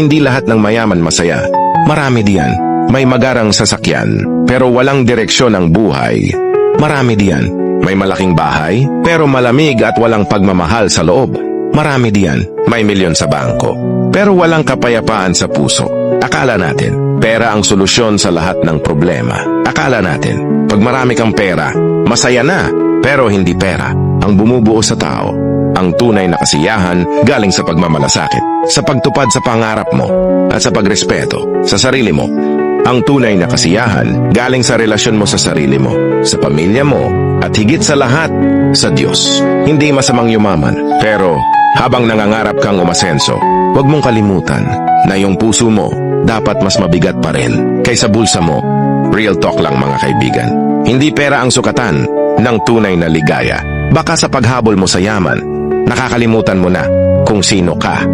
Hindi lahat ng mayaman masaya. Marami diyan. May magarang sasakyan, pero walang direksyon ang buhay. Marami diyan. May malaking bahay, pero malamig at walang pagmamahal sa loob. Marami diyan. May milyon sa bangko, pero walang kapayapaan sa puso. Akala natin, pera ang solusyon sa lahat ng problema. Akala natin, pag marami kang pera, masaya na, pero hindi pera. Ang bumubuo sa tao, ang tunay na kasiyahan galing sa pagmamalasakit, sa pagtupad sa pangarap mo, at sa pagrespeto sa sarili mo. Ang tunay na kasiyahan galing sa relasyon mo sa sarili mo, sa pamilya mo, at higit sa lahat, sa Diyos. Hindi masamang yumaman, pero habang nangangarap kang umasenso, huwag mong kalimutan na yung puso mo dapat mas mabigat pa rin kaysa bulsa mo. Real talk lang mga kaibigan. Hindi pera ang sukatan ng tunay na ligaya. Baka sa paghabol mo sa yaman, nakakalimutan mo na kung sino ka